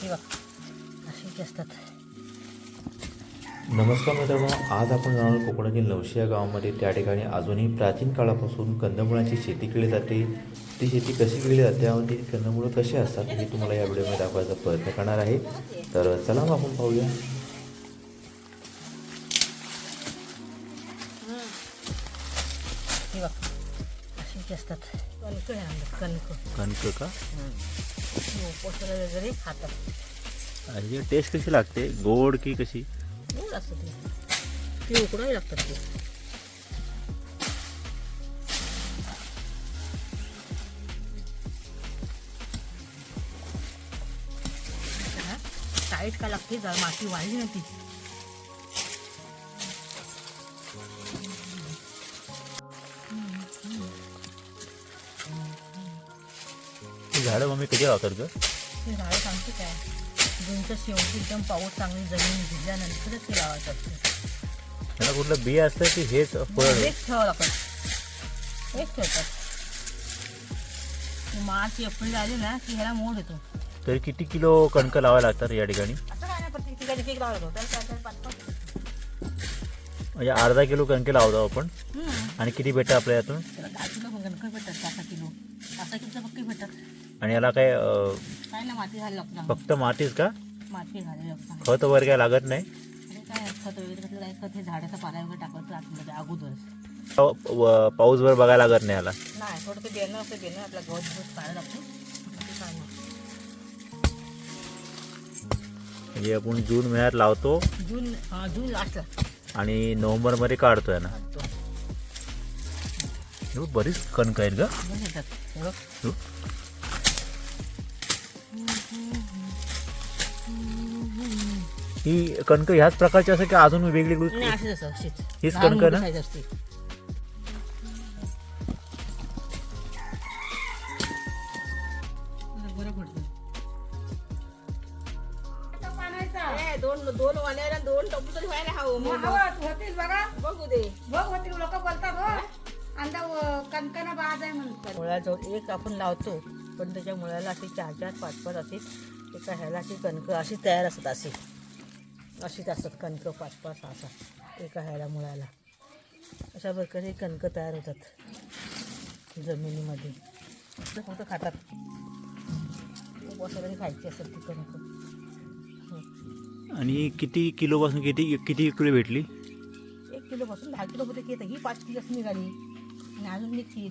हे बघ अशी असतात. नमस्कार मित्रांनो आज आपण जाणार कोकणातील नवशी या गावामध्ये. त्या ठिकाणी अजूनही प्राचीन काळापासून कंदमुळाची शेती केली जाते. ती शेती कशी केली जाते आणि ती कंदमुळं कशी असतात हे तुम्हाला या व्हिडिओमध्ये दाखवायचा प्रयत्न करणार आहे. तर चला मग आपण पाहूया. हे बघ असतात कणक आहे आमच्यात कणक. कणक का? पोसला वगैरे खातात. आणि टेस्ट कशी लागते? गोड की कशी? गोड असतं ते. ते उकडावी लागतात ते. टाईट का लागते? जरा माती वाढली ना ती ही झाडं मम्मी कधी ग? ते झाडं सांगते काय? जूनच्या शेवटी एकदम पाऊस चांगली जमीन भिजल्यानंतरच ते लावायचं असतं. त्याला कुठलं बिया असतं की हेच फळ? एक ठेवावं लागतं. एक ठेवतात. ते मार्च एप्रिल आले ना की ह्याला मोड येतो. तरी किती किलो कणक लावायला लागतात या ठिकाणी? असं काय नाही प्रत्येक ठिकाणी एक लावलं होतं. त्याला काय पाच पाच म्हणजे अर्धा किलो कणके लावतो आपण. हम्म. आणि किती भेटतं आपल्या यातून? त्याला दहा किलो पण भेटतात किलो. पक्की भेटतात आणि याला काय अं, काय ना माती लागतं फक्त मातीच का? माती घाली लागतं खत वगैरे काय लागत नाही? अरे काय खत वगैरे कसं काय खत हे झाडाचा पाला वगैरे टाकायचं आतमध्ये अगोदरच. पाव- व- पाऊसभर बघायला लागत नाही याला? नाही थोडं ते बेणं असतं बेणं आपला गवत गवत काढायला लागतो. ते काय नाही. म्हणजे आपण जून महिन्यात लावतो. जून हा जून लास्टला आणि नोव्हेंबरमध्ये काढतो याला काढतो. हे बरीच कणक आहेत ग. हे. हो. कणक ह्याच प्रकारची असं की अजून वेगळी अशीच हीच कणकं ना? दोन दोन वाण्याला दोन टप्पू तरी व्हायला हवं बघा. बघू दे. बघ होतील लोक अंदा कणकण बाज आहे म्हणतात मुळ्याजवळ एक आपण लावतो पण त्याच्या मुळ्याला अशी चार चार पाच पाच अशी एका ह्याला अशी कणकं अशी तयार असतात अशी. अशीच असतात कणकं पाच पाच सहा सहा एका ह्याला मुळ्याला. अशा प्रकारे कणकं तयार होतात जमिनीमध्ये. ते फक्त खातात. उपवासाला खायची असतात ती कणकं. आणि किती किलोपासून किती किती किलो भेटली? एक किलोपासून दहा किलोमध्ये येतं. ही पाच किलोच निघाली. आणि अजून निघतील